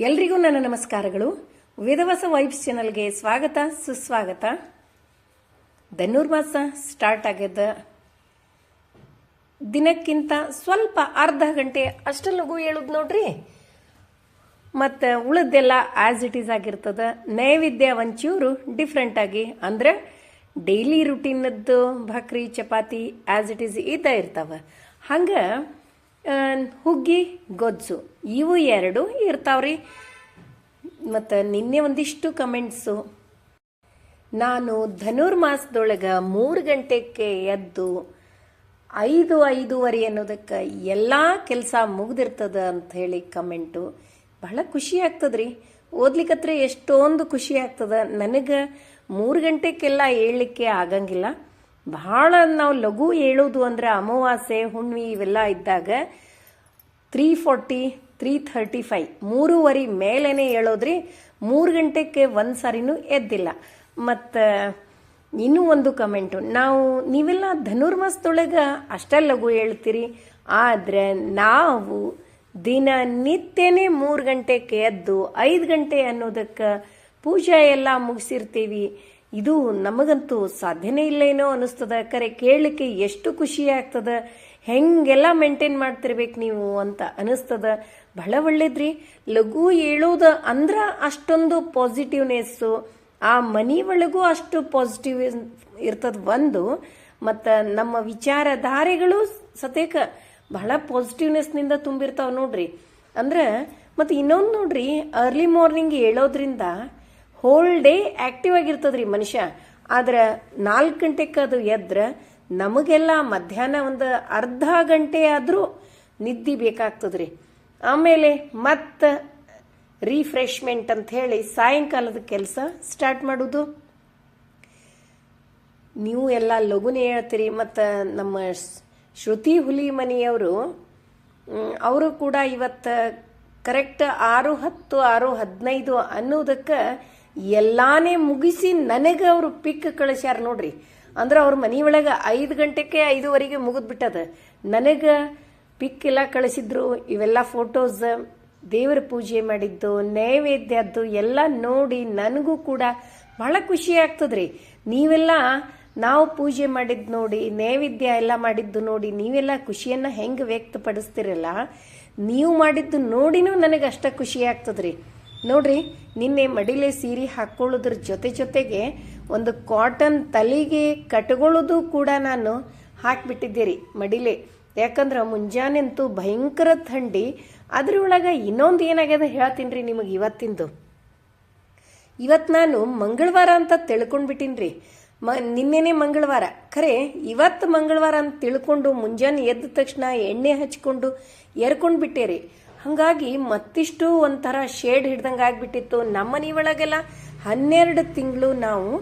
ಎಲ್ರಿಗೂ ನನ್ನ ನಮಸ್ಕಾರಗಳು. ವೇದವಾಸ ವೈಬ್ಸ್ ಚಾನಲ್ಗೆ ಸ್ವಾಗತ, ಸುಸ್ವಾಗತ. ಧನುರ್ಮಾಸ ಸ್ಟಾರ್ಟ್ ಆಗ್ಯದ. ದಿನಕ್ಕಿಂತ ಸ್ವಲ್ಪ ಅರ್ಧ ಗಂಟೆ ಅಷ್ಟು ಲಘು ಹೇಳುದು ನೋಡ್ರಿ. ಮತ್ತು ಉಳಿದೆಲ್ಲ ಆಸ್ ಇಟ್ ಈಸ್ ಆಗಿರ್ತದೆ. ನೈವೇದ್ಯ ಒಂಚೂರು ಡಿಫ್ರೆಂಟ್ ಆಗಿ, ಅಂದ್ರೆ ಡೈಲಿ ರುಟೀನದ್ದು ಭಾಕ್ರಿ, ಚಪಾತಿ ಆಸ್ ಇಟ್ ಈಸ್ ಇದ್ದ ಇರ್ತಾವ. ಹಂಗೆ ಹುಗ್ಗಿ, ಗೊಜ್ಜು, ಇವು ಎರಡು ಇರ್ತಾವ್ರಿ. ಮತ್ತು ನಿನ್ನೆ ಒಂದಿಷ್ಟು ಕಮೆಂಟ್ಸು. ನಾನು ಧನುರ್ಮಾಸದೊಳಗೆ ಮೂರು ಗಂಟೆಗೆ ಎದ್ದು ಐದು ಐದೂವರೆ ಅನ್ನೋದಕ್ಕೆ ಎಲ್ಲ ಕೆಲಸ ಮುಗ್ದಿರ್ತದ ಅಂತ ಹೇಳಿ ಕಮೆಂಟು. ಬಹಳ ಖುಷಿ ಆಗ್ತದ್ರಿ. ಓದ್ಲಿಕ್ಕತ್ರ ಎಷ್ಟೊಂದು ಖುಷಿ ಆಗ್ತದ. ನನಗೆ ಮೂರು ಗಂಟೆಗೆಲ್ಲ ಹೇಳಲಿಕ್ಕೆ ಆಗಂಗಿಲ್ಲ. ಭಾಳ ನಾವು ಲಘು ಹೇಳೋದು ಅಂದ್ರೆ ಅಮಾವಾಸ್ಯೆ ಹುಣ್ಣಿ ಇವೆಲ್ಲ ಇದ್ದಾಗ three forty three thirty five ಮೂರುವರೆ ಮೇಲೇ ಹೇಳೋದ್ರಿ, ಮೂರು ಗಂಟೆಗೆ ಒಂದು ಸಾರಿನೂ ಎದ್ದಿಲ್ಲ. ಮತ್ತು, ಇನ್ನೂ ಒಂದು ಕಮೆಂಟು. ನಾವು, ನೀವೆಲ್ಲ ಧನುರ್ಮಾಸದೊಳಗೆ ಅಷ್ಟೇ ಲಘು ಹೇಳ್ತೀರಿ, ಆದರೆ ನಾವು ದಿನನಿತ್ಯನೇ ಮೂರು ಗಂಟೆಗೆ ಎದ್ದು ಐದು ಗಂಟೆ ಅನ್ನೋದಕ್ಕೆ ಪೂಜೆ ಎಲ್ಲ ಮುಗಿಸಿರ್ತೀವಿ. ಇದು ನಮಗಂತೂ ಸಾಧ್ಯನೇ ಇಲ್ಲೇನೋ ಅನಿಸ್ತದ ಕರೆ ಕೇಳಲಿಕ್ಕೆ ಎಷ್ಟು ಖುಷಿ ಆಗ್ತದ. ಹೆಂಗೆಲ್ಲ ಮೇಂಟೈನ್ ಮಾಡ್ತಿರ್ಬೇಕು ನೀವು ಅಂತ ಅನಿಸ್ತದ ಬಹಳ ಒಳ್ಳೇದ್ರಿ. ಲಘು ಹೇಳೋದು ಅಂದ್ರ ಅಷ್ಟೊಂದು ಪಾಸಿಟಿವ್ನೆಸ್ಸು ಆ ಮನಿ ಒಳಗೂ ಅಷ್ಟು ಪಾಸಿಟಿವ್ ಇರ್ತದ ಒಂದು. ಮತ್ತು ನಮ್ಮ ವಿಚಾರಧಾರೆಗಳು ಸತೇಕ ಬಹಳ ಪಾಸಿಟಿವ್ನೆಸ್ನಿಂದ ತುಂಬಿರ್ತಾವ ನೋಡ್ರಿ. ಅಂದ್ರೆ ಮತ್ತು ಇನ್ನೊಂದು ನೋಡ್ರಿ ಅರ್ಲಿ ಮಾರ್ನಿಂಗ್ ಹೇಳೋದ್ರಿಂದ ಹೋಲ್ ಡೇ ಆಕ್ಟಿವ್ ಆಗಿರ್ತದ್ರಿ ಮನುಷ್ಯ. ಆದ್ರೆ ನಾಲ್ಕು ಗಂಟೆಗೆ ಅದು ಎದ್ರ ನಮಗೆಲ್ಲ ಮಧ್ಯಾಹ್ನ ಒಂದು ಅರ್ಧ ಗಂಟೆ ಆದರೂ ನಿದ್ದೆ ಬೇಕಾಗ್ತದ್ರಿ. ಆಮೇಲೆ ಮತ್ತೆ ರಿಫ್ರೆಶ್ಮೆಂಟ್ ಅಂತ ಹೇಳಿ ಸಾಯಂಕಾಲದ ಕೆಲಸ ಸ್ಟಾರ್ಟ್ ಮಾಡೋದು. ನೀವು ಎಲ್ಲ ಲಘುನೇ ಹೇಳ್ತೀರಿ, ಮತ್ತು ನಮ್ಮ ಶ್ರುತಿ ಹುಲಿ ಮನೆಯವರು ಅವರು ಕೂಡ ಇವತ್ತು ಕರೆಕ್ಟ್ ಆರು ಹತ್ತು, ಆರು ಹದಿನೈದು ಅನ್ನೋದಕ್ಕೆ ಎಲ್ಲಾನೇ ಮುಗಿಸಿ ನನಗೆ ಅವರು ಪಿಕ್ ಕಳಿಸ್ಯಾರ ನೋಡ್ರಿ. ಅಂದ್ರೆ ಅವ್ರ ಮನೆಯೊಳಗೆ ಐದು ಗಂಟೆಗೆ ಐದುವರೆಗೆ ಮುಗಿದ್ಬಿಟ್ಟದ. ನನಗೆ ಪಿಕ್ ಎಲ್ಲ ಕಳಿಸಿದ್ರು, ಇವೆಲ್ಲ ಫೋಟೋಸ್ ದೇವರ ಪೂಜೆ ಮಾಡಿದ್ದು, ನೈವೇದ್ಯದ್ದು ಎಲ್ಲ ನೋಡಿ ನನಗೂ ಕೂಡ ಬಹಳ ಖುಷಿ ಆಗ್ತದ್ರಿ. ನೀವೆಲ್ಲ ನಾವು ಪೂಜೆ ಮಾಡಿದ್ದು ನೋಡಿ, ನೈವೇದ್ಯ ಎಲ್ಲ ಮಾಡಿದ್ದು ನೋಡಿ ನೀವೆಲ್ಲ ಖುಷಿಯನ್ನು ಹೆಂಗೆ ವ್ಯಕ್ತಪಡಿಸ್ತಿರಲ್ಲ? ನೀವು ಮಾಡಿದ್ದು ನೋಡಿನೂ ನನಗೆ ಅಷ್ಟ ಖುಷಿ ಆಗ್ತದ್ರಿ. ನೋಡ್ರಿ, ನಿನ್ನೆ ಮಡಿಲೆ ಸೀರೆ ಹಾಕೊಳ್ಳೋದ್ರ ಜೊತೆ ಜೊತೆಗೆ ಒಂದು ಕಾಟನ್ ತಲೆಗೆ ಕಟ್ಕೊಳ್ಳೋದು ಕೂಡ ನಾನು ಹಾಕಿಬಿಟ್ಟಿದ್ದೆ ರೀ ಮಡಿಲೆ. ಯಾಕಂದ್ರೆ ಮುಂಜಾನೆ ಅಂತೂ ಭಯಂಕರ ಥಂಡಿ, ಅದ್ರೊಳಗೆ ಇನ್ನೊಂದು ಏನಾಗ್ಯದ ಹೇಳ್ತೀನಿ ರೀ ನಿಮಗೆ ಇವತ್ತಿಂದು. ಇವತ್ತು ನಾನು ಮಂಗಳವಾರ ಅಂತ ತಿಳ್ಕೊಂಡ್ಬಿಟ್ಟಿನ್ರಿ. ಮ, ನಿನ್ನೆನೆ ಮಂಗಳವಾರ. ಖರೆ ಇವತ್ತು ಮಂಗಳವಾರ ಅಂತ ತಿಳ್ಕೊಂಡು ಮುಂಜಾನೆ ಎದ್ದ ತಕ್ಷಣ ಎಣ್ಣೆ ಹಚ್ಕೊಂಡು ಎರ್ಕೊಂಡು ಬಿಟ್ಟೆ ರೀ ಹಾಗಾಗಿ ಮತ್ತಿಷ್ಟು ಒಂಥರ ಶೇಡ್ ಹಿಡ್ದಂಗೆ ಆಗ್ಬಿಟ್ಟಿತ್ತು. ನಮ್ಮ ಮನೆ ಒಳಗೆಲ್ಲ ಹನ್ನೆರಡು ತಿಂಗಳು ನಾವು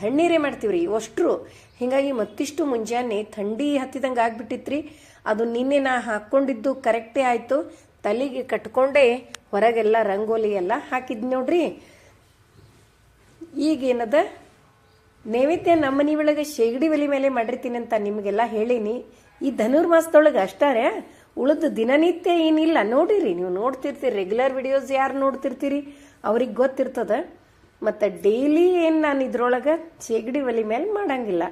ತಣ್ಣೀರೇ ಮಾಡ್ತೀವ್ರಿ, ಅಷ್ಟರು. ಹೀಗಾಗಿ ಮತ್ತಿಷ್ಟು ಮುಂಜಾನೆ ಥಂಡಿ ಹತ್ತಿದಂಗೆ ಆಗ್ಬಿಟ್ಟಿತ್ರಿ. ಅದು ನಿನ್ನೆ ನಾ ಹಾಕ್ಕೊಂಡಿದ್ದು ಕರೆಕ್ಟೇ ಆಯಿತು. ತಲೆಗೆ ಕಟ್ಕೊಂಡೇ ಹೊರಗೆಲ್ಲ ರಂಗೋಲಿ ಎಲ್ಲ ಹಾಕಿದ್ ನೋಡ್ರಿ. ಈಗೇನದ? ನೈವೇದ್ಯ ಮನೆ ಒಳಗೆ ಶೇಗಡಿ ಒಲಿ ಮೇಲೆ ಮಾಡಿರ್ತೀನಿ ಅಂತ ನಿಮಗೆಲ್ಲ ಹೇಳೀನಿ. ಈ ಧನುರ್ಮಾಸದೊಳಗೆ ಅಷ್ಟಾರೆ? ಉಳಿದ ದಿನನಿತ್ಯ ಏನಿಲ್ಲ, ನೋಡಿರಿ, ನೀವು ನೋಡ್ತಿರ್ತೀರಿ ರೆಗ್ಯುಲರ್ ವಿಡಿಯೋಸ್ ಯಾರು ನೋಡ್ತಿರ್ತೀರಿ? ಅವ್ರಿಗೆ ಗೊತ್ತಿರ್ತದ. ಮತ್ತು ಡೈಲಿ ಏನು ನಾನು ಇದ್ರೊಳಗೆ ಸೇಗಡಿ ಒಲಿ ಮೇಲೆ ಮಾಡಂಗಿಲ್ಲ.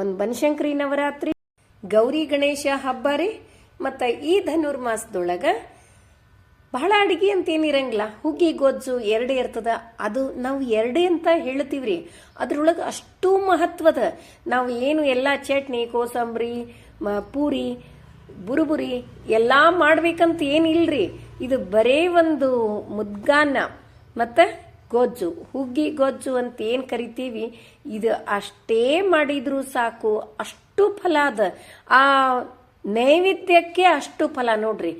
ಒಂದು ಬನಶಂಕರಿ ನವರಾತ್ರಿ, ಗೌರಿ ಗಣೇಶ ಹಬ್ಬ ರೀ, ಮತ್ತು ಈ ಧನುರ್ಮಾಸದೊಳಗೆ ಬಹಳ ಅಡಿಗೆ ಅಂತ ಏನಿರಂಗಿಲ್ಲ ಹುಗ್ಗಿ, ಗೊಜ್ಜು ಎರಡೇ ಇರ್ತದ. ಅದು ನಾವು ಎರಡೇ ಅಂತ ಹೇಳ್ತೀವ್ರಿ ಅದ್ರೊಳಗೆ ಅಷ್ಟು ಮಹತ್ವದ. ನಾವು ಏನು ಎಲ್ಲ ಚಟ್ನಿ, ಕೋಸಂಬರಿ ಪೂರಿ ಬುರುಬುರಿ, ಎಲ್ಲ ಮಾಡ್ಬೇಕಂತ ಏನಿಲ್ರಿ? ಇದು ಬರೇ ಒಂದು ಮುದ್ಗಾನ ಮತ್ತು ಗೊಜ್ಜು, ಹುಗ್ಗಿ ಗೊಜ್ಜು ಅಂತ ಏನು ಕರಿತೀವಿ? ಇದು ಅಷ್ಟೇ ಮಾಡಿದ್ರು ಸಾಕು, ಅಷ್ಟು ಫಲ ಅದ. ಆ ನೈವೇದ್ಯಕ್ಕೆ ಅಷ್ಟು ಫಲ ನೋಡ್ರಿ.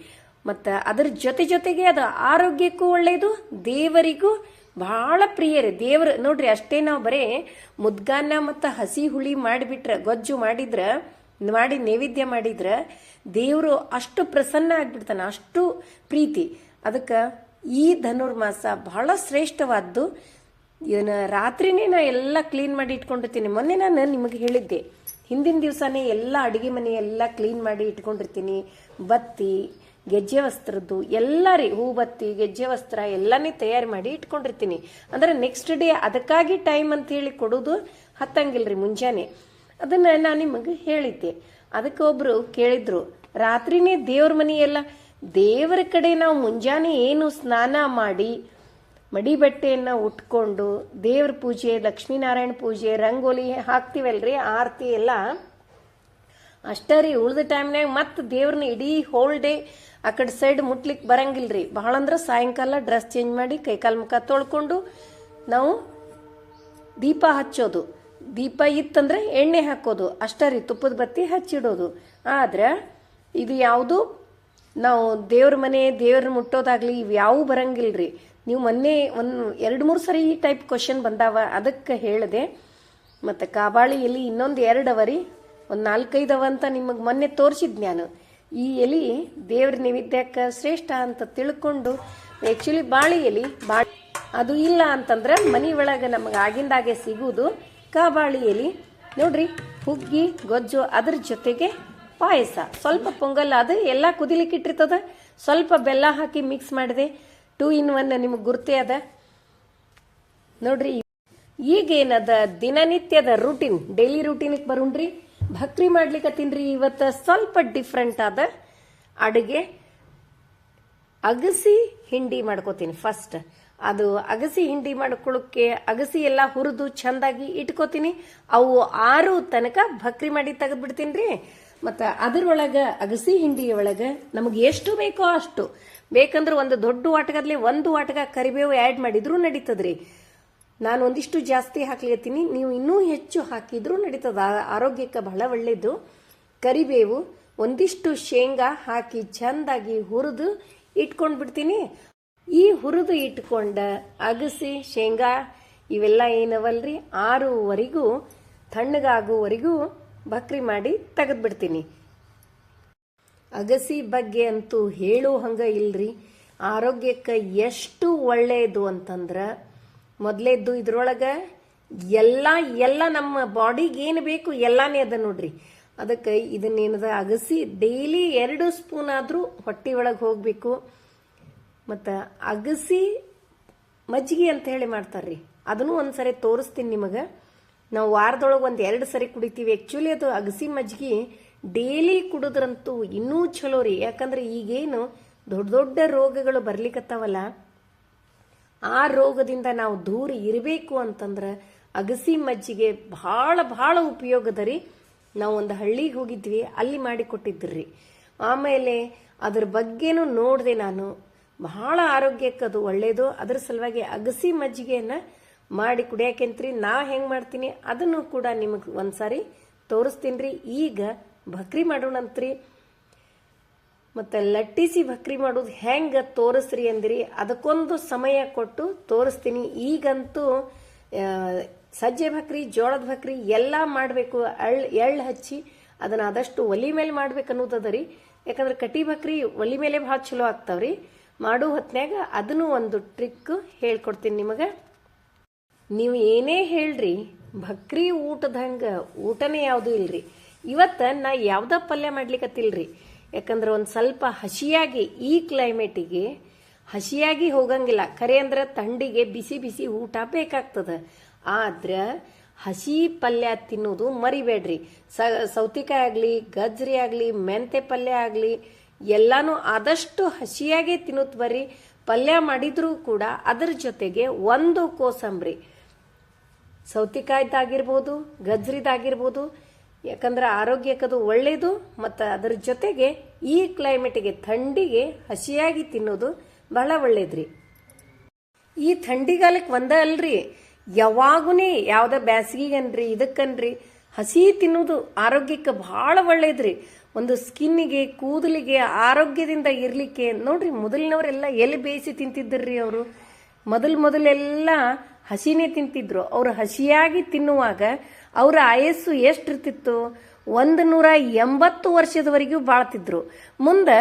ಮತ್ತು ಅದ್ರ ಜೊತೆ ಜೊತೆಗೆ ಅದು ಆರೋಗ್ಯಕ್ಕೂ ಒಳ್ಳೆಯದು ದೇವರಿಗೂ ಬಹಳ ಪ್ರಿಯರಿ ದೇವರು, ನೋಡ್ರಿ, ಅಷ್ಟೇ ನಾವು ಬರೇ ಮುದ್ಗಾನ ಮತ್ತು ಹಸಿ ಹುಳಿ ಮಾಡಿಬಿಟ್ರೆ, ಗೊಜ್ಜು ಮಾಡಿದ್ರ ಮಾಡಿ ನೈವೇದ್ಯ ಮಾಡಿದ್ರೆ ದೇವರು ಅಷ್ಟು ಪ್ರಸನ್ನ ಆಗ್ಬಿಡ್ತಾನೆ, ಅಷ್ಟು ಪ್ರೀತಿ. ಅದಕ್ಕೆ ಈ ಧನುರ್ಮಾಸ ಬಹಳ ಶ್ರೇಷ್ಠವಾದ್ದು. ಇದನ್ನ ರಾತ್ರಿನೇ ನಾ ಎಲ್ಲ ಕ್ಲೀನ್ ಮಾಡಿ ಇಟ್ಕೊಂಡಿರ್ತೀನಿ. ಮೊನ್ನೆ ನಾನು ನಿಮಗೆ ಹೇಳಿದ್ದೆ, ಹಿಂದಿನ ದಿವಸನೇ ಎಲ್ಲ ಅಡುಗೆ ಮನೆ ಎಲ್ಲ ಕ್ಲೀನ್ ಮಾಡಿ ಇಟ್ಕೊಂಡಿರ್ತೀನಿ. ಬತ್ತಿ, ಗೆಜ್ಜೆ ವಸ್ತ್ರದ್ದು ಎಲ್ಲ ರೀ, ಹೂ ಬತ್ತಿ, ಗೆಜ್ಜೆ ವಸ್ತ್ರ ಎಲ್ಲಾನೇ ತಯಾರಿ ಮಾಡಿ ಇಟ್ಕೊಂಡಿರ್ತೀನಿ. ಅಂದ್ರೆ ನೆಕ್ಸ್ಟ್ ಡೇ ಅದಕ್ಕಾಗಿ ಟೈಮ್ ಅಂತ ಹೇಳಿ ಕೊಡೋದು ಹತ್ತಂಗಿಲ್ರಿ ಮುಂಜಾನೆ. ಅದನ್ನ ನಾನು ನಿಮಗೆ ಹೇಳಿದ್ದೆ. ಅದಕ್ಕೆ ಒಬ್ರು ಕೇಳಿದ್ರು, ರಾತ್ರಿನೇ ದೇವ್ರ ಮನೆಯಲ್ಲ, ದೇವರ ಕಡೆ ನಾವು ಮುಂಜಾನೆ ಏನು ಸ್ನಾನ ಮಾಡಿ, ಮಡಿ ಬಟ್ಟೆಯನ್ನ ಉಟ್ಕೊಂಡು, ದೇವ್ರ ಪೂಜೆ, ಲಕ್ಷ್ಮೀನಾರಾಯಣ ಪೂಜೆ, ರಂಗೋಲಿ ಹಾಕ್ತಿವಲ್ರಿ, ಆರತಿ ಎಲ್ಲ, ಅಷ್ಟೇ ರೀ, ಉಳಿದ ಟೈಮ್ನಾಗ ಮತ್ತೆ ದೇವ್ರನ್ನ ಇಡೀ ಹೋಲ್ ಡೇ ಆ ಕಡೆ ಸೈಡ್ ಮುಟ್ಲಿಕ್ಕೆ ಬರಂಗಿಲ್ರಿ. ಬಹಳ ಅಂದ್ರೆ ಸಾಯಂಕಾಲ ಡ್ರೆಸ್ ಚೇಂಜ್ ಮಾಡಿ ಕೈಕಾಲು ಮುಖ ತೊಳ್ಕೊಂಡು ನಾವು ದೀಪ ಹಚ್ಚೋದು. ದೀಪ ಇತ್ತಂದ್ರೆ ಎಣ್ಣೆ ಹಾಕೋದು, ಅಷ್ಟೇ ರೀ, ತುಪ್ಪದ ಬತ್ತಿ ಹಚ್ಚಿಡೋದು. ಆದ್ರೆ ಇದು ಯಾವುದು? ನಾವು ದೇವ್ರ ಮನೆ ದೇವ್ರ ಮುಟ್ಟೋದಾಗ್ಲಿ ಇವು ಯಾವೂ ಬರಂಗಿಲ್ರಿ. ನೀವು ಮೊನ್ನೆ ಒಂದು ಎರಡು ಮೂರು ಸರಿ ಈ ಟೈಪ್ ಕ್ವಶನ್ ಬಂದಾವ, ಅದಕ್ಕೆ ಹೇಳಿದೆ, ಮತ್ತು ಕಾಬಾಳಿ ಎಲಿ ಇನ್ನೊಂದು ಎರಡು ಅವ ರೀ ಒಂದು ನಾಲ್ಕೈದು ಅವ ಅಂತ ನಿಮಗೆ ಮೊನ್ನೆ ತೋರಿಸಿದ್ ನಾನು ಈ ಎಲಿ ದೇವ್ರ ನೈವೇದ್ಯಕ್ಕೆ ಶ್ರೇಷ್ಠ ಅಂತ ತಿಳ್ಕೊಂಡು ಆ್ಯಕ್ಚುಲಿ ಬಾಳಿ ಎಲಿ, ಬಾಳಿ ಅದು ಇಲ್ಲ ಅಂತಂದ್ರೆ ಮನೆ ಒಳಗೆ ನಮಗೆ ಆಗಿಂದಾಗೆ ಸಿಗುವುದು ಕಾಬಾಳಿ ಎಲಿ ನೋಡ್ರಿ ಹುಗ್ಗಿ, ಗೊಜ್ಜು ಅದ್ರ ಜೊತೆಗೆ ಪಾಯಸ. ಸ್ವಲ್ಪ ಪೊಂಗಲ್ ಅದು ಎಲ್ಲ ಕುದಿಲಿಕ್ಕೆ ಇಟ್ಟಿರ್ತದ. ಸ್ವಲ್ಪ ಬೆಲ್ಲ ಹಾಕಿ ಮಿಕ್ಸ್ ಮಾಡಿದೆ. ಟೂ ಇನ್ ಒನ್ ನಿಮಗೆ ಗುರ್ತೇ ಅದ. ನೋಡ್ರಿ, ಈಗೇನದ ದಿನನಿತ್ಯದ ರೂಟೀನ್ ಡೈಲಿ ರೂಟೀನಿಗೆ ಬರೋಣ್ರಿ? ಭಕ್ರಿ ಮಾಡ್ಲಿಕ್ಕತ್ತೀನ್ರಿ ಇವತ್ತು ಸ್ವಲ್ಪ ಡಿಫ್ರೆಂಟ್ ಆದ ಅಡುಗೆ. ಅಗಸಿ ಹಿಂಡಿ ಮಾಡ್ಕೋತೀನಿ ಫಸ್ಟ್ ಅದು ಅಗಸಿ ಹಿಂಡಿ ಮಾಡ್ಕೊಳ್ಳೋಕೆ ಅಗಸಿ ಎಲ್ಲ ಹುರಿದು ಚಂದಾಗಿ ಇಟ್ಕೋತೀನಿ. ಅವು ಆರು ತನಕ ಭಕ್ರಿ ಮಾಡಿ ತೆಗೆದ್ಬಿಡ್ತೀನಿ ರೀ ಮತ್ತು ಅದರೊಳಗೆ ಅಗಸಿ ಹಿಂಡಿ ಒಳಗೆ ನಮಗೆ ಎಷ್ಟು ಬೇಕೋ ಅಷ್ಟು. ಬೇಕಂದ್ರೆ ಒಂದು ದೊಡ್ಡ ಆಟಗದಲ್ಲಿ ಒಂದು ವಾಟಗ ಕರಿಬೇವು ಆ್ಯಡ್ ಮಾಡಿದ್ರು ನಡೀತದ್ರಿ. ನಾನು ಒಂದಿಷ್ಟು ಜಾಸ್ತಿ ಹಾಕ್ಲಿಕತ್ತೀನಿ. ನೀವು ಇನ್ನೂ ಹೆಚ್ಚು ಹಾಕಿದ್ರು ನಡೀತದ. ಆರೋಗ್ಯಕ್ಕೆ ಬಹಳ ಒಳ್ಳೇದು. ಕರಿಬೇವು ಒಂದಿಷ್ಟು ಶೇಂಗಾ ಹಾಕಿ ಚಂದಾಗಿ ಹುರಿದು ಇಟ್ಕೊಂಡು ಬಿಡ್ತೀನಿ ಈ ಹುರಿದು ಇಟ್ಕೊಂಡ ಅಗಸಿ, ಶೇಂಗಾ ಇವೆಲ್ಲ ಏನವಲ್ರಿ? ಆರುವರೆಗೂ, ತಣ್ಣಗಾಗುವವರೆಗೂ ಬಕ್ರಿ ಮಾಡಿ ತೆಗೆದ್ಬಿಡ್ತೀನಿ. ಅಗಸಿ ಬಗ್ಗೆ ಅಂತೂ ಹೇಳೋ ಹಂಗ ಇಲ್ರಿ. ಆರೋಗ್ಯಕ್ಕೆ ಎಷ್ಟು ಒಳ್ಳೆಯದು ಅಂತಂದ್ರೆ, ಮೊದಲೇದ್ದು ಇದ್ರೊಳಗೆ ಎಲ್ಲ ಎಲ್ಲ ನಮ್ಮ ಬಾಡಿಗೆ ಏನು ಬೇಕು ಎಲ್ಲಾನೇ ಅದ ನೋಡ್ರಿ. ಅದಕ್ಕೆ ಇದನ್ನೇನದ, ಅಗಸಿ ಡೈಲಿ ಎರಡು ಸ್ಪೂನ್ ಆದರೂ ಹೊಟ್ಟೆ ಒಳಗೆ ಹೋಗಬೇಕು. ಮತ್ತು ಅಗಸಿ ಮಜ್ಜಿಗೆ ಅಂತ ಹೇಳಿ ಮಾಡ್ತಾರ್ರಿ. ಅದನ್ನು ಒಂದ್ಸರಿ ತೋರಿಸ್ತೀನಿ ನಿಮಗೆ. ನಾವು ವಾರದೊಳಗೆ ಒಂದು ಎರಡು ಸರಿ ಕುಡಿತೀವಿ. ಆ್ಯಕ್ಚುಲಿ ಅದು ಅಗಸಿ ಮಜ್ಜಿಗೆ ಡೈಲಿ ಕುಡಿದ್ರಂತೂ ಇನ್ನೂ ಚಲೋ ರೀ. ಯಾಕಂದ್ರೆ ಈಗೇನು ದೊಡ್ಡ ದೊಡ್ಡ ರೋಗಗಳು ಬರ್ಲಿಕ್ಕತ್ತಾವಲ್ಲ ಆ ರೋಗದಿಂದ ನಾವು ದೂರ ಇರಬೇಕು ಅಂತಂದ್ರೆ ಅಗಸಿ ಮಜ್ಜಿಗೆ ಭಾಳ ಭಾಳ ಉಪಯೋಗದ ರೀ. ನಾವು ಒಂದು ಹಳ್ಳಿಗೆ ಹೋಗಿದ್ವಿ, ಅಲ್ಲಿ ಮಾಡಿಕೊಟ್ಟಿದ್ರಿ ಆಮೇಲೆ ಅದ್ರ ಬಗ್ಗೆನೂ ನೋಡಿದೆ ನಾನು. ಬಹಳ ಆರೋಗ್ಯಕ್ಕೆ ಅದು ಒಳ್ಳೇದು. ಅದ್ರ ಸಲುವಾಗಿ ಅಗಸಿ ಮಜ್ಜಿಗೆಯನ್ನು ಮಾಡಿ ಕುಡಿಯಾಕೆಂತ್ರಿ. ನಾ ಹೆಂಗೆ ಮಾಡ್ತೀನಿ? ಅದನ್ನು ಕೂಡ ನಿಮಗೆ ಒಂದ್ಸಾರಿ ತೋರಿಸ್ತೀನಿ ರೀ ಈಗ ಭಕ್ರಿ ಮಾಡೋಣಂತ್ರಿ. ಮತ್ತು ಲಟ್ಟಿಸಿ ಭಕ್ರಿ ಮಾಡೋದು ಹೆಂಗೆ ತೋರಿಸ್ರಿ ಅಂದಿರಿ. ಅದಕ್ಕೊಂದು ಸಮಯ ಕೊಟ್ಟು ತೋರಿಸ್ತೀನಿ. ಈಗಂತೂ ಸಜ್ಜೆ ಭಕ್ರಿ, ಜೋಳದ ಭಕ್ರಿ ಎಲ್ಲ ಮಾಡಬೇಕು. ಅಳ್ ಎಳ್ಳು ಹಚ್ಚಿ ಅದನ್ನು ಆದಷ್ಟು ಒಲಿ ಮೇಲೆ ಮಾಡ್ಬೇಕು ಅನ್ನೋದದ ರೀ. ಯಾಕಂದ್ರೆ ಕಟಿ ಭಕ್ರಿ ಒಲಿ ಮೇಲೆ ಭಾಳ ಚಲೋ ಆಗ್ತಾವ್ರಿ. ಮಾಡೋ ಹೊತ್ನ್ಯಾಗ ಅದನ್ನು ಒಂದು ಟ್ರಿಕ್ ಹೇಳ್ಕೊಡ್ತೀನಿ ನಿಮಗೆ. ನೀವು ಏನೇ ಹೇಳ್ರಿ, ಭಕ್ರಿ ಊಟದಂಗ ಊಟನೇ ಯಾವುದೂ ಇಲ್ರಿ. ಇವತ್ತು ನಾ ಯಾವ್ದ ಪಲ್ಯ ಮಾಡ್ಲಿಕ್ಕತ್ತಿಲ್ರಿ ಯಾಕಂದ್ರೆ ಒಂದು ಸ್ವಲ್ಪ ಹಸಿಯಾಗಿ ಈ ಕ್ಲೈಮೇಟಿಗೆ ಹಸಿಯಾಗಿ ಹೋಗಂಗಿಲ್ಲ. ಖರೆ ಅಂದ್ರೆ ತಂಡಿಗೆ ಬಿಸಿ ಬಿಸಿ ಊಟ ಬೇಕಾಗ್ತದ. ಆದ್ರೆ ಹಸಿ ಪಲ್ಯ ತಿನ್ನೋದು ಮರಿಬೇಡ್ರಿ. ಸೌತಿಕಾಯಿ ಆಗಲಿ, ಗಜ್ರಿ ಆಗಲಿ, ಮೆಂತೆ ಪಲ್ಯ ಆಗಲಿ ಎಲ್ಲಾನು ಆದಷ್ಟು ಹಸಿಯಾಗೆ ತಿನ್ನುತ್ತ ಬರ್ರಿ. ಪಲ್ಯ ಮಾಡಿದ್ರೂ ಕೂಡ ಅದರ ಜೊತೆಗೆ ಒಂದು ಕೋಸಂಬರಿ. ಸೌತಿಕಾಯ್ದಾಗಿರ್ಬೋದು, ಗಜ್ರಿದಾಗಿರ್ಬೋದು, ಯಾಕಂದ್ರೆ ಆರೋಗ್ಯಕ್ಕದು ಒಳ್ಳೇದು, ಮತ್ತು ಅದರ ಜೊತೆಗೆ ಈ ಕ್ಲೈಮೇಟಿಗೆ ಥಂಡಿಗೆ ಹಸಿಯಾಗಿ ತಿನ್ನೋದು ಬಹಳ ಒಳ್ಳೇದ್ರಿ. ಈ ಥಂಡಿಗಾಲಕ್ಕೆ ಒಂದ ಅಲ್ರಿ. ಯಾವಾಗೂ ಯಾವುದೇ ಬ್ಯಾಸಿಗೆಗನ್ರಿ, ಇದಕ್ಕನ್ರಿ ಹಸಿ ತಿನ್ನೋದು ಆರೋಗ್ಯಕ್ಕೆ ಬಹಳ ಒಳ್ಳೇದ್ರಿ. ಒಂದು ಸ್ಕಿನ್ನಿಗೆ, ಕೂದಲಿಗೆ ಆರೋಗ್ಯದಿಂದ ಇರಲಿಕ್ಕೆ ನೋಡ್ರಿ ಮೊದಲಿನವರೆಲ್ಲ ಎಲ್ಲಿ ಬೇಯಿಸಿ ತಿಂತಿದ್ದರ್ರಿ ಅವರು. ಮೊದಲು ಮೊದಲೆಲ್ಲ ಹಸಿನೇ ತಿಂತಿದ್ರು. ಅವರು ಹಸಿಯಾಗಿ ತಿನ್ನುವಾಗ ಅವರ ಆಯಸ್ಸು ಎಷ್ಟಿರ್ತಿತ್ತು? ಒಂದು ನೂರ ಎಂಬತ್ತು ವರ್ಷದವರೆಗೂ ಬಾಳ್ತಿದ್ರು. ಮುಂದೆ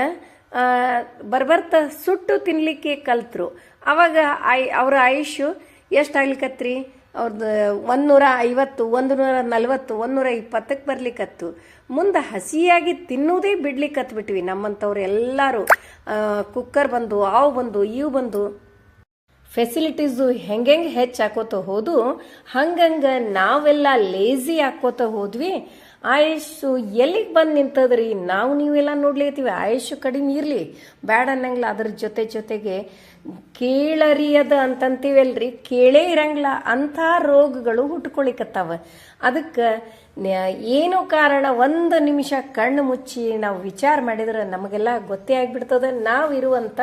ಬರ್ಬರ್ತ ಸುಟ್ಟು ತಿನ್ನಲಿಕ್ಕೆ ಕಲ್ತರು. ಅವಾಗ ಆಯ್, ಅವರ ಆಯುಷ್ಯು ಎಷ್ಟಾಗ್ಲಿಕತ್ರಿ? ಅವ್ರದ್ದು ಒಂದೂರ ಐವತ್ತು ಒಂದು ನೂರ ನಲ್ವತ್ತು, ಒಂದೂರ ಇಪ್ಪತ್ತಕ್ಕೆ ಬರ್ಲಿಕ್ಕತ್ತು ಮುಂದೆ ಹಸಿಯಾಗಿ ತಿನ್ನೋದೇ ಬಿಡ್ಲಿಕ್ಕತ್ಬಿಟ್ವಿ ನಮ್ಮಂಥವ್ರು ಎಲ್ಲರೂ. ಕುಕ್ಕರ್ ಬಂದು ಆವು ಬಂದು ಇವು ಬಂದು. ಫೆಸಿಲಿಟೀಸು ಹೆಂಗೆಂಗೆ ಹೆಚ್ಚಾಕೋತ ಹೋದು, ಹಂಗಂಗೆ ನಾವೆಲ್ಲ ಲೇಜಿ ಹಾಕೋತ ಹೋದ್ವಿ. ಆಯುಷು ಎಲ್ಲಿಗೆ ಬಂದು ನಿಂತದ್ರಿ? ನಾವು ನೀವೆಲ್ಲ ನೋಡ್ಲಿತ್ತೀವಿ ಆಯುಷು ಕಡಿಮೆ ಇರಲಿ. ಬ್ಯಾಡ ಅನ್ನಂಗಿಲ್ಲ. ಅದ್ರ ಜೊತೆ ಜೊತೆಗೆ ಕೇಳರಿಯದ ಅಂತಂತೀವಲ್ರಿ? ಕೇಳೇ ಇರಂಗಿಲ್ಲ. ಅಂಥ ರೋಗಗಳು ಹುಟ್ಕೊಳಿಕತ್ತಾವ. ಅದಕ್ಕೆ ಏನು ಕಾರಣ ಒಂದು ನಿಮಿಷ ಕಣ್ಣು ಮುಚ್ಚಿ ನಾವು ವಿಚಾರ ಮಾಡಿದ್ರೆ ನಮಗೆಲ್ಲ ಗೊತ್ತೇ ನಾವು ನಾವಿರುವಂಥ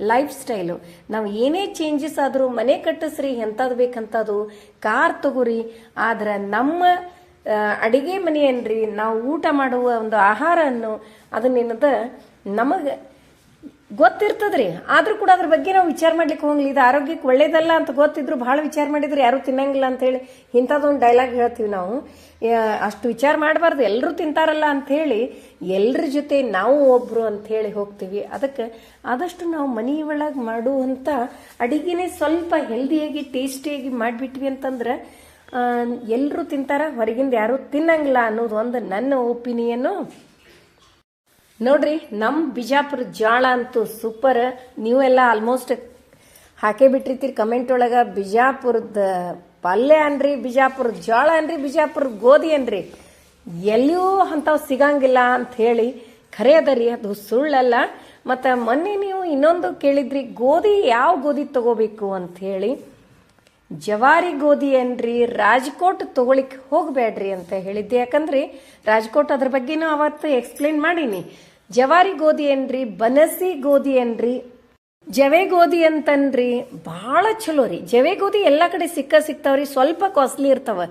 ಲೈಫ್ ಸ್ಟೈಲು. ನಾವು ಏನೇ ಚೇಂಜಸ್ ಆದರೂ ಮನೆ ಕಟ್ಟಿಸ್ರಿ ಎಂಥದ್ದು ಬೇಕಂತದು ಕಾರ್ ತಗೋರಿ. ಆದ್ರೆ ನಮ್ಮ ಅಡಿಗೆ ಮನೆ ಏನ್ರಿ ನಾವು ಊಟ ಮಾಡುವ ಒಂದು ಆಹಾರವನ್ನು ಅದನ್ನೇನದ, ನಮಗೆ ಗೊತ್ತಿರ್ತದ್ರಿ. ಆದ್ರೂ ಕೂಡ ಅದ್ರ ಬಗ್ಗೆ ನಾವು ವಿಚಾರ ಮಾಡ್ಲಿಕ್ಕೆ ಹೋಗ್ಲಿ ಇದು ಆರೋಗ್ಯಕ್ಕೆ ಒಳ್ಳೇದಲ್ಲ ಅಂತ ಗೊತ್ತಿದ್ರು ಭಾಳ ವಿಚಾರ ಮಾಡಿದ್ರೆ, ಯಾರು ತಿನ್ನಂಗಿಲ್ಲ ಅಂತ ಹೇಳಿ ಇಂಥದ್ದೊಂದು ಡೈಲಾಗ್ ಹೇಳ್ತೀವಿ ನಾವು. ಅಷ್ಟು ವಿಚಾರ ಮಾಡಬಾರ್ದು ಎಲ್ಲರೂ ತಿಂತಾರಲ್ಲ ಅಂತ ಹೇಳಿ ಎಲ್ಲರ ಜೊತೆ ನಾವು ಒಬ್ರು ಅಂತ ಹೇಳಿ ಹೋಗ್ತೀವಿ. ಅದಕ್ಕೆ ಆದಷ್ಟು ನಾವು ಮನೆ ಒಳಗೆ ಮಾಡುವಂಥ ಅಡಿಗೆನೇ ಸ್ವಲ್ಪ ಹೆಲ್ದಿಯಾಗಿ ಟೇಸ್ಟಿಯಾಗಿ ಮಾಡಿಬಿಟ್ವಿ ಅಂತಂದ್ರೆ ಎಲ್ಲರೂ ತಿಂತಾರ? ಹೊರಗಿಂದ ಯಾರು ತಿನ್ನಂಗಿಲ್ಲ ಅನ್ನೋದು ಒಂದು ನನ್ನ ಒಪಿನಿಯನ್ನು ನೋಡ್ರಿ ನಮ್ಮ ಬಿಜಾಪುರ ಜಾಳ ಅಂತೂ ಸೂಪರ್ ನೀವೆಲ್ಲ ಆಲ್ಮೋಸ್ಟ್ ಹಾಕೇ ಬಿಟ್ಟಿರ್ತೀರಿ ಕಮೆಂಟ್ ಒಳಗೆ. ಬಿಜಾಪುರದ ಪಲ್ಯ ಅನ್ರಿ, ಬಿಜಾಪುರ ಜೋಳ ಅನ್ರಿ, ಬಿಜಾಪುರ ಗೋಧಿ ಅನ್ರಿ. ಎಲ್ಲಿಯೂ ಅಂಥವು ಸಿಗಂಗಿಲ್ಲ ಅಂತ ಹೇಳಿ ಖರೆ ಅದರಿ ಅದು ಸುಳ್ಳಲ್ಲ. ಮತ್ತು ಮೊನ್ನೆ ನೀವು ಇನ್ನೊಂದು ಕೇಳಿದ್ರಿ, ಗೋಧಿ ಯಾವ ಗೋಧಿ ತಗೋಬೇಕು ಅಂತ ಹೇಳಿ. ಜವಾರಿ ಗೋಧಿ ಏನ್ರಿ? ರಾಜ್ಕೋಟ್ ತಗೊಳಿಕ್ ಹೋಗಬೇಡ್ರಿ ಅಂತ ಹೇಳಿದ್ದೆ. ಯಾಕಂದ್ರೆ ರಾಜ್ಕೋಟ್ ಅದ್ರ ಬಗ್ಗೆನೂ ಅವತ್ತು ಎಕ್ಸ್ಪ್ಲೇನ್ ಮಾಡೀನಿ. ಜವಾರಿ ಗೋಧಿ ಏನ್ರಿ? ಬನಸಿ ಗೋಧಿ ಏನ್ರಿ? ಜವೆ ಗೋಧಿ ಅಂತನ್ರಿ? ಭಾಳ ಚಲೋ ರೀ. ಜವೆ ಗೋಧಿ ಎಲ್ಲ ಕಡೆ ಸಿಕ್ಕ ಸಿಗ್ತಾವ್ರಿ ಸ್ವಲ್ಪ ಕಾಸ್ಟ್ಲಿ ಇರ್ತಾವ.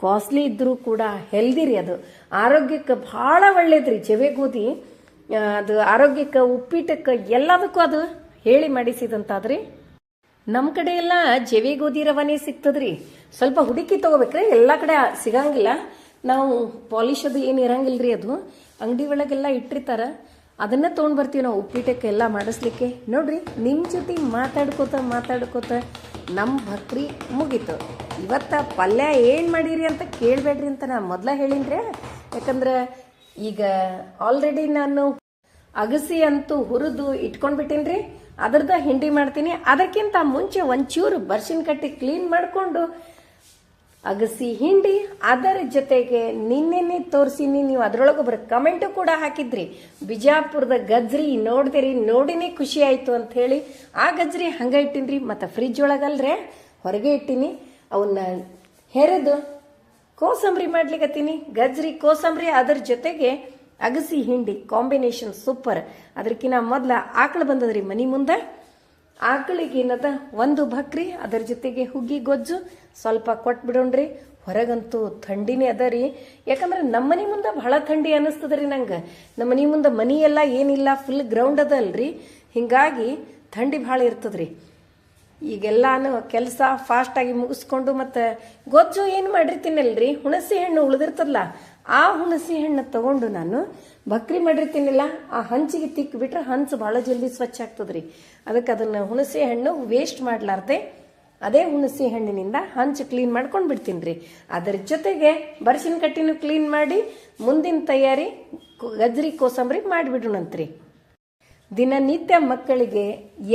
ಕಾಸ್ಟ್ಲಿ ಇದ್ರೂ ಕೂಡ ಹೆಲ್ದಿ ರೀ ಅದು. ಆರೋಗ್ಯಕ್ಕೆ ಭಾಳ ಒಳ್ಳೇದ್ರಿ ಜವೆ ಗೋಧಿ. ಅದು ಆರೋಗ್ಯಕ್ಕೆ, ಉಪ್ಪಿಟ್ಟಕ್ಕೆ ಎಲ್ಲದಕ್ಕೂ ಅದು ಹೇಳಿ ಮಾಡಿಸಿದಂತಾದ್ರಿ. ನಮ್ಮ ಕಡೆ ಎಲ್ಲ ಜವಿ ಗೋಧಿ ರವಾನೆ ಸಿಗ್ತದ್ರಿ. ಸ್ವಲ್ಪ ಹುಡುಕಿ ತಗೋಬೇಕ್ರಿ, ಎಲ್ಲ ಕಡೆ ಸಿಗಂಗಿಲ್ಲ. ನಾವು ಪಾಲಿಶ್ ಅದು ಏನು ರೀ ಅದು. ಅಂಗಡಿ ಒಳಗೆಲ್ಲ ಇಟ್ಟಿರ್ತಾರ. ಅದನ್ನ ತೊಗೊಂಡು ಬರ್ತೀವಿ ನಾವು ಉಪ್ಪಿಟ್ಟಕ್ಕೆ ಎಲ್ಲ ಮಾಡಿಸ್ಲಿಕ್ಕೆ. ನೋಡ್ರಿ ನಿಮ್ಮ ಜೊತೆ ಮಾತಾಡ್ಕೋತ ಮಾತಾಡ್ಕೋತ ನಮ್ಮ ಭಕ್ರಿ ಮುಗೀತು. ಇವತ್ತ ಪಲ್ಯ ಏನು ಮಾಡೀರಿ ಅಂತ ಕೇಳಬೇಡ್ರಿ ಅಂತ ನಾ ಮೊದಲ ಹೇಳಿನ್ರಿ. ಯಾಕಂದ್ರೆ ಈಗ ಆಲ್ರೆಡಿ ನಾನು ಅಗಸಿ ಅಂತೂ ಹುರಿದು ಇಟ್ಕೊಂಡ್ಬಿಟ್ಟೀನ್ರಿ. ಅದ್ರದ ಹಿಂಡಿ ಮಾಡ್ತೀನಿ. ಅದಕ್ಕಿಂತ ಮುಂಚೆ ಒಂಚೂರು ಬರ್ಸಿನ ಕಟ್ಟಿ ಕ್ಲೀನ್ ಮಾಡಿಕೊಂಡು ಅಗಸಿ ಹಿಂಡಿ, ಅದರ ಜೊತೆಗೆ ನಿನ್ನೆನೆ ತೋರಿಸಿನಿ. ನೀವು ಅದರೊಳಗೆ ಒಬ್ಬರು ಕಮೆಂಟು ಕೂಡ ಹಾಕಿದ್ರಿ. ಬಿಜಾಪುರದ ಗಜ್ರಿ ನೋಡಿದಿರಿ, ನೋಡಿನೇ ಖುಷಿ ಆಯಿತು ಅಂತ ಹೇಳಿ. ಆ ಗಜ್ರಿ ಹಂಗೆ ಇಟ್ಟಿನ್ರಿ. ಮತ್ತು ಫ್ರಿಜ್ ಒಳಗಲ್ರೆ ಹೊರಗೆ ಇಟ್ಟಿನಿ. ಅವನ್ನ ಹೆರೆದು ಕೋಸಂಬರಿ ಮಾಡ್ಲಿಕತ್ತೀನಿ. ಗಜ್ರಿ, ಕೋಸಂಬರಿ ಅದರ ಜೊತೆಗೆ ಅಗಸಿ ಹಿಂಡಿ ಕಾಂಬಿನೇಷನ್ ಸೂಪರ್. ಅದಕ್ಕಿಂತ ಮೊದ್ಲ ಆಕಳು ಬಂದದ್ರಿ ಮನಿ ಮುಂದೆ. ಆಕಳಿಗೆ ಏನದ? ಒಂದು ಭಕ್ರಿ ಅದರ ಜೊತೆಗೆ ಹುಗ್ಗಿ ಗೊಜ್ಜು. ಸ್ವಲ್ಪ ಕೊಟ್ಬಿಡೋಣ್ರಿ. ಹೊರಗಂತೂ ಥಂಡಿನೇ ಅದ ರೀ ಯಾಕಂದ್ರೆ ನಮ್ಮ ಮನೆ ಮುಂದೆ ಬಹಳ ಥಂಡಿ ಅನಿಸ್ತದ್ರಿ ನಂಗೆ. ನಮ್ಮ ಮನೆ ಮುಂದೆ ಮನಿ ಎಲ್ಲ ಏನಿಲ್ಲ ಫುಲ್ ಗ್ರೌಂಡ್ ಅದ ಅಲ್ರಿ ಹಿಂಗಾಗಿ ಥಂಡಿ ಭಾಳ ಇರ್ತದ್ರಿ. ಈಗೆಲ್ಲಾನು ಕೆಲಸ ಫಾಸ್ಟಾಗಿ ಮುಗಿಸ್ಕೊಂಡು ಮತ್ತು ಗೊಜ್ಜು ಏನು ಮಾಡಿರ್ತೀನಲ್ರಿ ಹುಣಸೆ ಹಣ್ಣು ಉಳಿದಿರ್ತದಲ್ಲ ಆ ಹುಣಸೆ ಹಣ್ಣು ತಗೊಂಡು ನಾನು ಬಕ್ರಿ ಮಾಡಿರ್ತೀನಿಲ್ಲ, ಆ ಹಂಚಿಗೆ ತಿಕ್ಕಿ ಬಿಟ್ರೆ ಹಂಚು ಭಾಳ ಜಲ್ದಿ ಸ್ವಚ್ಛ ಆಗ್ತದ್ರಿ. ಅದಕ್ಕೆ ಅದನ್ನು ಹುಣಸೆ ಹಣ್ಣು ವೇಸ್ಟ್ ಮಾಡಲಾರ್ದೆ, ಅದೇ ಹುಣಸೆ ಹಣ್ಣಿನಿಂದ ಹಂಚು ಕ್ಲೀನ್ ಮಾಡ್ಕೊಂಡು ಬಿಡ್ತೀನಿ ಅದರ ಜೊತೆಗೆ ಬರ್ಸಿನ ಕಟ್ಟಿನೂ ಕ್ಲೀನ್ ಮಾಡಿ, ಮುಂದಿನ ತಯಾರಿ ಗಜ್ರಿ ಕೋಸಂಬರಿ ಮಾಡಿಬಿಡೋಣಂತ್ರಿ. ದಿನನಿತ್ಯ ಮಕ್ಕಳಿಗೆ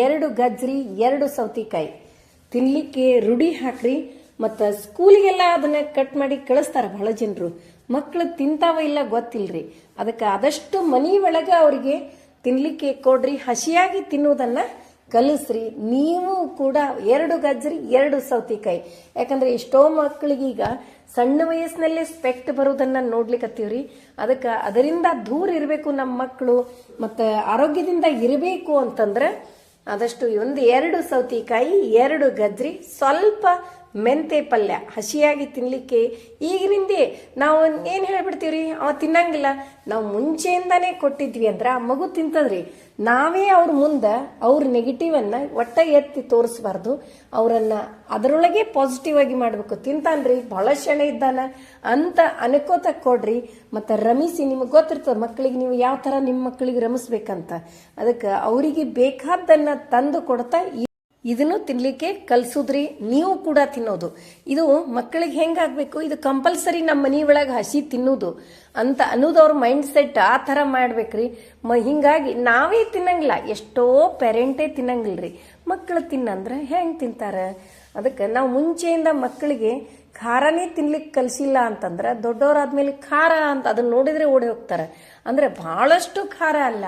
ಎರಡು ಗಜ್ರಿ, ಎರಡು ಸೌತಿಕಾಯಿ. ತಿನ್ನಲಿಕ್ಕೆ ರೂಢಿ ಹಾಕ್ರಿ, ಮತ್ತು ಸ್ಕೂಲಿಗೆಲ್ಲ ಅದನ್ನ ಕಟ್ ಮಾಡಿ ಕಳಿಸ್ತಾರೆ ಬಹಳ ಜನರು. ಮಕ್ಕಳು ತಿಂತಾವ ಇಲ್ಲ ಗೊತ್ತಿಲ್ರಿ. ಅದಕ್ಕೆ ಆದಷ್ಟು ಮನಿ ಒಳಗೆ ಅವರಿಗೆ ತಿನ್ನಲಿಕ್ಕೆ ಕೊಡ್ರಿ, ಹಸಿಯಾಗಿ ತಿನ್ನೋದನ್ನ ಕಲಿಸ್ರಿ. ನೀವು ಕೂಡ ಎರಡು ಗಜ್ಜರಿ, ಎರಡು ಸೌತಿಕಾಯಿ. ಯಾಕಂದ್ರೆ ಎಷ್ಟೋ ಮಕ್ಕಳಿಗೀಗ ಸಣ್ಣ ವಯಸ್ಸಿನಲ್ಲೇ ಸ್ಪೆಕ್ಟ್ ಬರೋದನ್ನ ನೋಡ್ಲಿಕ್ಕತ್ತೀವ್ರಿ ಅದಕ್ಕೆ ಅದರಿಂದ ದೂರ ಇರಬೇಕು ನಮ್ಮ ಮಕ್ಕಳು ಮತ್ತು ಆರೋಗ್ಯದಿಂದ ಇರಬೇಕು ಅಂತಂದ್ರೆ ಆದಷ್ಟು ಒಂದು ಎರಡು ಸೌತಿಕಾಯಿ, ಎರಡು ಗಜ್ರಿ ಸ್ವಲ್ಪ ಮೆಂತೆ ಪಲ್ಯ, ಹಸಿಯಾಗಿ ತಿನ್ನಲಿಕ್ಕೆ ಈಗಿನಿಂದೇ ನಾವು ಏನು ಹೇಳ್ಬಿಡ್ತೀವ್ರಿ? ಅವ ತಿನ್ನಂಗಿಲ್ಲ. ನಾವು ಮುಂಚೆಯಿಂದಾನೇ ಕೊಟ್ಟಿದ್ವಿ ಅಂದ್ರೆ ಆ ಮಗು ತಿಂತದ್ರಿ. ನಾವೇ ಅವ್ರ ಮುಂದೆ ಅವ್ರ ನೆಗೆಟಿವ್ ಅನ್ನ ಒಟ್ಟ ಎತ್ತಿ ತೋರಿಸ್ಬಾರ್ದು. ಅವರನ್ನು ಅದರೊಳಗೆ ಪಾಸಿಟಿವ್ ಆಗಿ ಮಾಡ್ಬೇಕು. ತಿಂತಾನ್ರಿ ಬಹಳ ಶಣೆ ಇದ್ದಾನ ಅಂತ ಅನ್ಕೋತ ಕೊಡ್ರಿ. ಮತ್ತು ರಮಿಸಿ ನಿಮಗೆ ಗೊತ್ತಿರ್ತದೆ ಮಕ್ಕಳಿಗೆ ನೀವು ಯಾವ ಥರ ನಿಮ್ಮ ಮಕ್ಕಳಿಗೆ ರಮಿಸ್ಬೇಕಂತ. ಅದಕ್ಕೆ ಅವರಿಗೆ ಬೇಕಾದ್ದನ್ನು ತಂದು ಕೊಡ್ತಾ ಇದನ್ನು ತಿನ್ನಲಿಕ್ಕೆ ಕಲ್ಸುದ್ರಿ, ನೀವು ಕೂಡ ತಿನ್ನೋದು. ಇದು ಮಕ್ಕಳಿಗೆ ಹೆಂಗಾಗಬೇಕು? ಇದು ಕಂಪಲ್ಸರಿ ನಮ್ಮ ಮನೆ ಒಳಗೆ ಹಸಿ ತಿನ್ನೋದು. ಅಂತ ಅನ್ನೋದು ಅವ್ರ ಮೈಂಡ್ ಸೆಟ್ ಆ ಥರ ಮಾಡ್ಬೇಕ್ರಿ. ಮ, ಹಿಂಗಾಗಿ ನಾವೇ ತಿನ್ನಂಗಿಲ್ಲ. ಎಷ್ಟೋ ಪೇರೆಂಟೇ ರೀ ಮಕ್ಕಳು ತಿನ್ನಂದ್ರೆ ಹೆಂಗೆ ತಿಂತಾರೆ? ಅದಕ್ಕೆ ನಾವು ಮುಂಚೆಯಿಂದ ಮಕ್ಕಳಿಗೆ ಖಾರನೇ ತಿನ್ಲಿಕ್ಕೆ ಕಲಿಸಿಲ್ಲ ಅಂತಂದ್ರೆ ದೊಡ್ಡವರಾದ್ಮೇಲೆ ಖಾರ ಅಂತ ಅದನ್ನ ನೋಡಿದ್ರೆ ಓಡಿ ಹೋಗ್ತಾರೆ. ಅಂದ್ರೆ ಬಹಳಷ್ಟು ಖಾರ ಅಲ್ಲ.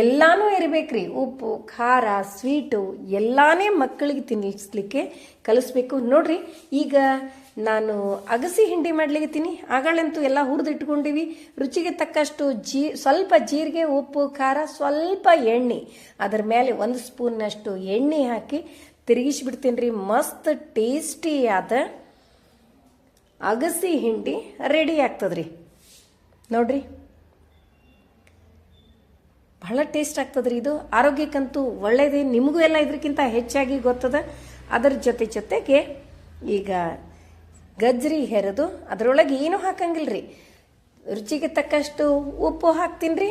ಎಲ್ಲಾನು ಇರಬೇಕ್ರಿ. ಉಪ್ಪು, ಖಾರ ಸ್ವೀಟು ಎಲ್ಲಾನೇ ಮಕ್ಕಳಿಗೆ ತಿನ್ನಿಸ್ಲಿಕ್ಕೆ ಕಲಿಸ್ಬೇಕು. ನೋಡ್ರಿ, ಈಗ ನಾನು ಅಗಸಿ ಹಿಂಡಿ ಮಾಡ್ಲಿಕತ್ತೀನಿ ಆಗಳಂತೂ ಎಲ್ಲ ಹುರಿದಿಟ್ಕೊಂಡಿವಿ. ರುಚಿಗೆ ತಕ್ಕಷ್ಟು ಜೀ, ಸ್ವಲ್ಪ ಜೀರಿಗೆ, ಉಪ್ಪು, ಖಾರ, ಸ್ವಲ್ಪ ಎಣ್ಣೆ. ಅದರ ಮೇಲೆ ಒಂದು ಸ್ಪೂನ್ನಷ್ಟು ಎಣ್ಣೆ ಹಾಕಿ ತಿರುಗಿಸ್ಬಿಡ್ತೀನಿ ರೀ ಮಸ್ತ್ ಟೇಸ್ಟಿಯಾದ ಅಗಸಿ ಹಿಂಡಿ ರೆಡಿ ಆಗ್ತದ್ರಿ. ನೋಡ್ರಿ. ಬಹಳ ಟೇಸ್ಟ್ ಆಗ್ತದ್ರಿ ಇದು. ಆರೋಗ್ಯಕ್ಕಂತೂ ಒಳ್ಳೇದೇ ನಿಮಗೂ ಎಲ್ಲ ಇದಕ್ಕಿಂತ ಹೆಚ್ಚಾಗಿ ಗೊತ್ತದ. ಅದರ ಜೊತೆ ಜೊತೆಗೆ ಈಗ ಗಜ್ರಿ ಹೆರೆದು, ಅದರೊಳಗೆ ಏನು ಹಾಕಂಗಿಲ್ರಿ ರುಚಿಗೆ ತಕ್ಕಷ್ಟು ಉಪ್ಪು ಹಾಕ್ತೀನಿ ರೀ.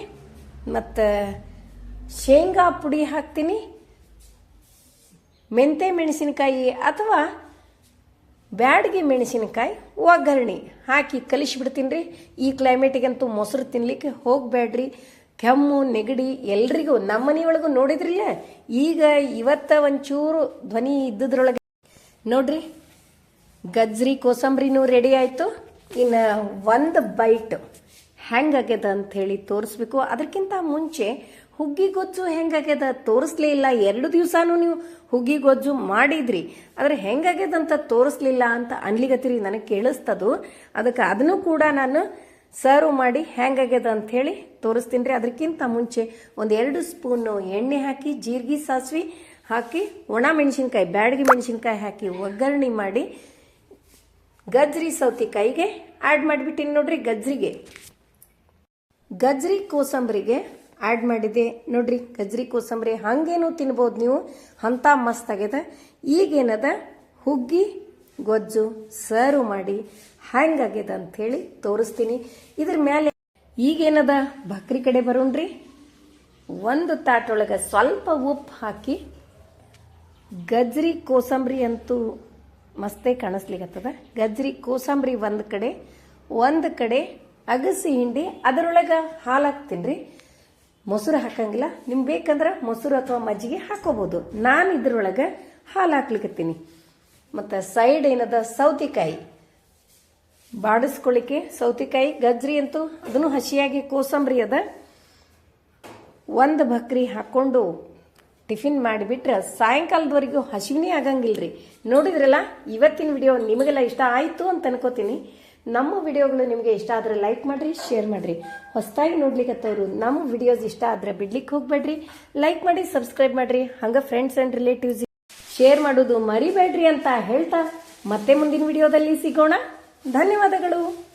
ಮತ್ತು ಶೇಂಗಾ ಪುಡಿ ಹಾಕ್ತೀನಿ. ಮೆಂತೆ ಮೆಣಸಿನಕಾಯಿ ಅಥವಾ ಬ್ಯಾಡಗಿ ಮೆಣಸಿನಕಾಯಿ ಒಗ್ಗರಣೆ ಹಾಕಿ ಕಲಿಸಿಬಿಡ್ತೀನಿ ರೀ. ಈ ಕ್ಲೈಮೇಟಿಗಂತೂ ಮೊಸರು ತಿನ್ನಲಿಕ್ಕೆ ಹೋಗಬೇಡ್ರಿ. ಕೆಮ್ಮು, ನೆಗಡಿ ಎಲ್ರಿಗೂ ನಮ್ಮ ಮನೆಯೊಳಗೂ ನೋಡಿದ್ರಿಲ್ಲ? ಈಗ ಇವತ್ತ ಒಂಚೂರು ಧ್ವನಿ ಇದ್ದದ್ರೊಳಗೆ. ನೋಡ್ರಿ, ಗಜ್ರಿ ಕೋಸಂಬರಿನೂ ರೆಡಿ ಆಯಿತು. ಇನ್ನು ಒಂದು ಬೈಟ್ ಹೆಂಗಾಗ್ಯದ ಅಂತ ಹೇಳಿ ತೋರಿಸ್ಬೇಕು. ಅದಕ್ಕಿಂತ ಮುಂಚೆ ಹುಗ್ಗಿ ಗೊಜ್ಜು ಹೆಂಗಾಗ್ಯದ ತೋರಿಸ್ಲೇ ಇಲ್ಲ. ಎರಡು ದಿವಸನೂ ನೀವು ಹುಗ್ಗಿ ಗೊಜ್ಜು ಮಾಡಿದ್ರಿ. ಆದ್ರೆ ಹೆಂಗಾಗ್ಯದ ಅಂತ ತೋರಿಸ್ಲಿಲ್ಲ ಅಂತ ಅನ್ಲಿಗತ್ತಿರಿ ನನಗೆ ಕೇಳಿಸ್ತದು. ಅದಕ್ಕೆ ಅದನ್ನು ಕೂಡ ನಾನು ಸರ್ವ್ ಮಾಡಿ ಹ್ಯಾಂಗಾಗ್ಯದ ಅಂತ ಹೇಳಿ ತೋರಿಸ್ತೀನಿ ರೀ. ಅದಕ್ಕಿಂತ ಮುಂಚೆ ಒಂದು ಎರಡು ಸ್ಪೂನು ಎಣ್ಣೆ ಹಾಕಿ, ಜೀರಿಗೆ ಸಾಸಿವೆ ಹಾಕಿ, ಒಣ ಮೆಣಸಿನ್ಕಾಯಿ, ಬ್ಯಾಡಗಿ ಮೆಣಸಿನ್ಕಾಯಿ ಹಾಕಿ ಒಗ್ಗರಣೆ ಮಾಡಿ ಗಜ್ರಿ ಸೌತಿಕಾಯಿಗೆ ಆ್ಯಡ್ ಮಾಡಿಬಿಟ್ಟಿನಿ ನೋಡ್ರಿ ಗಜ್ರಿಗೆ. ಗಜ್ರಿ ಕೋಸಂಬರಿಗೆ ಆ್ಯಡ್ ಮಾಡಿದೆ ನೋಡ್ರಿ ಗಜ್ರಿ ಕೋಸಂಬರಿ. ಹಾಗೇನು ತಿನ್ಬೋದು ನೀವು. ಅಂಥ ಮಸ್ತ್ ಆಗ್ಯದ. ಈಗೇನದ? ಹುಗ್ಗಿ, ಗೊಜ್ಜು, ಸರ್ವ್ ಮಾಡಿ ಹೆಂಗಾಗ್ಯದ ಅಂಥೇಳಿ ತೋರಿಸ್ತೀನಿ. ಇದ್ರ ಮೇಲೆ ಈಗೇನದ? ಬಕ್ರಿ ಕಡೆ ಬರೋಣ್ರಿ. ಒಂದು ತಾಟೊಳಗೆ ಸ್ವಲ್ಪ ಉಪ್ಪು ಹಾಕಿ ಗಜ್ರಿ ಕೋಸಂಬರಿ ಅಂತೂ ಮಸ್ತೆ ಕಾಣಿಸ್ಲಿಕ್ಕತ್ತದ ಗಜ್ರಿ ಕೋಸಂಬರಿ ಒಂದು ಕಡೆ ಒಂದು ಕಡೆ ಅಗಸಿ ಹಿಂಡಿ ಅದರೊಳಗೆ ಹಾಲು ಹಾಕ್ತೀನಿ ಮೊಸರು ಹಾಕಂಗಿಲ್ಲ. ನಿಮ್ಗೆ ಬೇಕಂದ್ರೆ ಮೊಸರು ಅಥವಾ ಮಜ್ಜಿಗೆ ಹಾಕೋಬಹುದು ನಾನು ಇದ್ರೊಳಗೆ ಹಾಲು ಹಾಕ್ಲಿಕ್ಕತ್ತೀನಿ ಮತ್ತು ಸೈಡ್ ಏನದ? ಸೌತಿಕಾಯಿ. ಬಾಡಿಸ್ಕೊಳ್ಳಿಕ್ಕೆ ಸೌತಿಕಾಯಿ, ಗಜ್ರಿ ಅಂತೂ ಅದನ್ನು ಹಸಿಯಾಗಿ ಕೋಸಂಬರಿ ಅದ. ಒಂದು ಬಕ್ರಿ ಹಾಕೊಂಡು ಟಿಫಿನ್ ಮಾಡಿಬಿಟ್ರೆ ಸಾಯಂಕಾಲದವರೆಗೂ ಹಸಿವಿನೇ ಆಗಂಗಿಲ್ರಿ. ನೋಡಿದ್ರಲ್ಲ, ಇವತ್ತಿನ ವಿಡಿಯೋ ನಿಮಗೆಲ್ಲ ಇಷ್ಟ ಆಯಿತು ಅಂತ ಅನ್ಕೋತೀನಿ. ನಮ್ಮ ವಿಡಿಯೋಗಳು ನಿಮಗೆ ಇಷ್ಟ ಆದರೆ ಲೈಕ್ ಮಾಡಿರಿ, ಶೇರ್ ಮಾಡಿರಿ. ಹೊಸದಾಗಿ ನೋಡ್ಲಿಕ್ಕತ್ತವ್ರು ನಮ್ಮ ವಿಡಿಯೋಸ್ ಇಷ್ಟ ಆದರೆ ಬಿಡ್ಲಿಕ್ಕೆ ಹೋಗ್ಬೇಡ್ರಿ. ಲೈಕ್ ಮಾಡಿ, ಸಬ್ಸ್ಕ್ರೈಬ್ ಮಾಡಿರಿ. ಹಂಗೆ ಫ್ರೆಂಡ್ಸ್ ಆ್ಯಂಡ್ ರಿಲೇಟಿವ್ಸ್ ಶೇರ್ ಮಾಡೋದು ಮರಿಬೇಡ್ರಿ ಅಂತ ಹೇಳ್ತಾ ಮತ್ತೆ ಮುಂದಿನ ವಿಡಿಯೋದಲ್ಲಿ ಸಿಗೋಣ. ಧನ್ಯವಾದಗಳು.